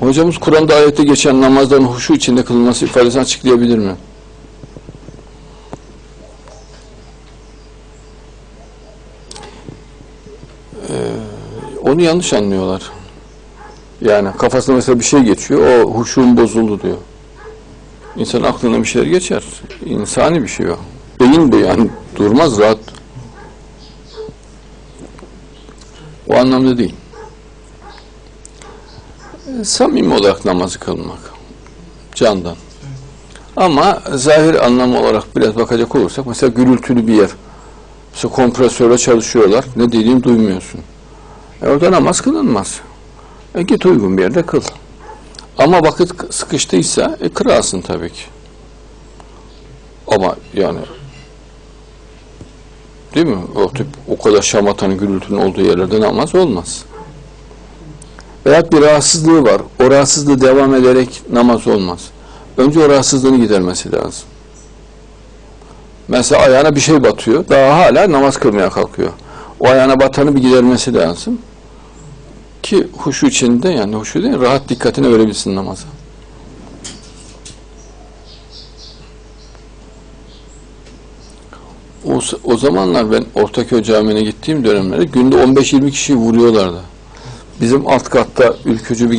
Hocamız Kur'an'da ayette geçen namazların huşu içinde kılınması ifadesini açıklayabilir mi? Ee, onu yanlış anlıyorlar. Yani kafasına mesela bir şey geçiyor, o huşum bozuldu diyor. İnsanın aklına bir şeyler geçer. İnsani bir şey o. Beyin bu yani durmaz rahat. O anlamda değil. Samimi olarak namazı kılmak. Candan. Ama zahir anlamı olarak biraz bakacak olursak mesela gürültülü bir yer. Mesela kompresörle çalışıyorlar. Ne dediğini duymuyorsun. E orada namaz kılınmaz. E git uygun bir yerde kıl. Ama vakit sıkıştıysa e kırasın tabii ki. Ama yani değil mi? O tip o kadar şamatanın gürültünün olduğu yerlerde namaz olmaz. Veyahut bir rahatsızlığı var. O rahatsızlığı devam ederek namaz olmaz. Önce o rahatsızlığını gidermesi lazım. Mesela ayağına bir şey batıyor. Daha hala namaz kılmaya kalkıyor. O ayağına batanı bir gidermesi lazım. Ki huşu içinde yani huşu değil rahat dikkatini verebilsin namaza. O, o zamanlar ben Ortaköy Camii'ne gittiğim dönemlerde günde 15-20 kişi vuruyorlardı. Bizim alt katta ülkücü bir